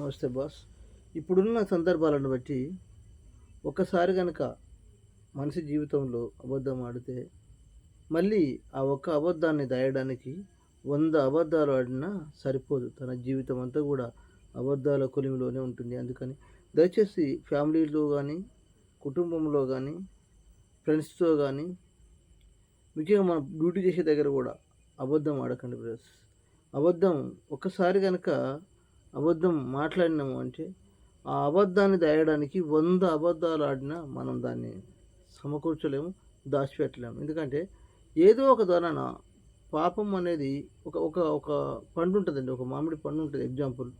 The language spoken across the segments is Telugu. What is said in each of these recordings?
నమస్తే బాస్. ఇప్పుడున్న సందర్భాలను బట్టి ఒక్కసారి కనుక మనిషి జీవితంలో అబద్ధం ఆడితే మళ్ళీ ఆ ఒక్క అబద్ధాన్ని దాయడానికి వంద అబద్ధాలు ఆడినా సరిపోదు. తన జీవితం అంతా కూడా అబద్ధాల కొలిమిలోనే ఉంటుంది. అందుకని దయచేసి ఫ్యామిలీలో కానీ కుటుంబంలో కానీ ఫ్రెండ్స్తో కానీ ముఖ్యంగా మనం డ్యూటీ చేసే దగ్గర కూడా అబద్ధం ఆడకండి బ్రదర్స్. అబద్ధం ఒక్కసారి కనుక అబద్ధం మాట్లాడినాము అంటే ఆ అబద్ధాన్ని దాయడానికి వంద అబద్ధాలు ఆడినా మనం దాన్ని సమకూర్చలేము దాచిపెట్టలేము. ఎందుకంటే ఏదో ఒక ధరన పాపం అనేది ఒక ఒక ఒక పండు ఉంటుందండి. ఒక మామిడి పండు ఉంటుంది ఎగ్జాంపుల్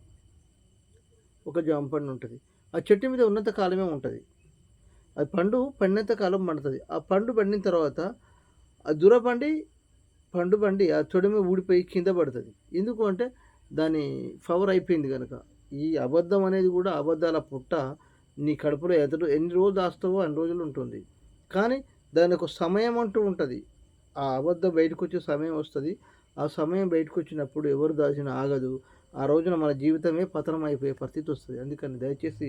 ఒక జామ పండు ఉంటుంది. ఆ చెట్టు మీద ఉన్నంత కాలమే ఉంటుంది. అది పండు పండినంత కాలం పండుతుంది. ఆ పండు పండిన తర్వాత ఆ దుర పండి పండు పండి ఆ తొడిమి ఊడిపోయి కింద పడుతుంది. ఎందుకు అంటే దాని పవర్ అయిపోయింది కనుక. ఈ అబద్ధం అనేది కూడా అబద్ధాల పుట్ట నీ కడుపులో ఎదురు ఎన్ని రోజులు దాస్తావో అన్ని రోజులు ఉంటుంది. కానీ దాని ఒక సమయం అంటూ ఉంటుంది. ఆ అబద్ధం బయటకు వచ్చే సమయం వస్తుంది. ఆ సమయం బయటకు వచ్చినప్పుడు ఎవరు దాచినా ఆగదు. ఆ రోజున మన జీవితమే పతనం అయిపోయే పరిస్థితి వస్తుంది. అందుకని దయచేసి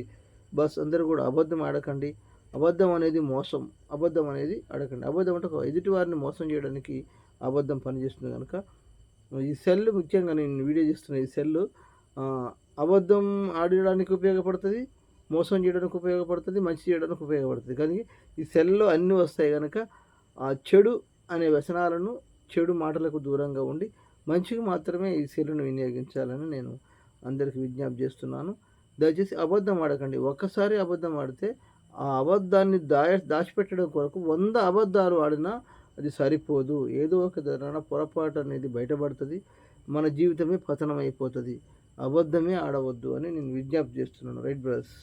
బస్ అందరూ కూడా అబద్ధం ఆడకండి. అబద్ధం అనేది మోసం. అబద్ధం అనేది అడగండి అబద్ధం అంటే ఒక ఎదుటి వారిని మోసం చేయడానికి అబద్ధం పనిచేస్తుంది కనుక ఈ సెల్ ముఖ్యంగా నేను వీడియో చేస్తున్న ఈ సెల్ అబద్ధం ఆడడానికి ఉపయోగపడుతుంది మోసం చేయడానికి ఉపయోగపడుతుంది మంచి చేయడానికి ఉపయోగపడుతుంది. కానీ ఈ సెల్లో అన్నీ వస్తాయి కనుక ఆ చెడు అనే వ్యసనాలను చెడు మాటలకు దూరంగా ఉండి మంచికి మాత్రమే ఈ సెల్లును వినియోగించాలని నేను అందరికి విజ్ఞప్తి చేస్తున్నాను. దయచేసి అబద్ధం ఆడకండి. ఒక్కసారి అబద్ధం ఆడితే ఆ అబద్ధాన్ని దాయ దాచిపెట్టడం కొరకు వంద అబద్ధాలు ఆడినా అది సరిపోదు. ఏదో ఒక ధరణ పొరపాటు అనేది బయటపడుతుంది. మన జీవితమే పతనం అయిపోతుంది అబద్ధమే ఆడవద్దు అని నేను విజ్ఞప్తి చేస్తున్నాను. Right brothers?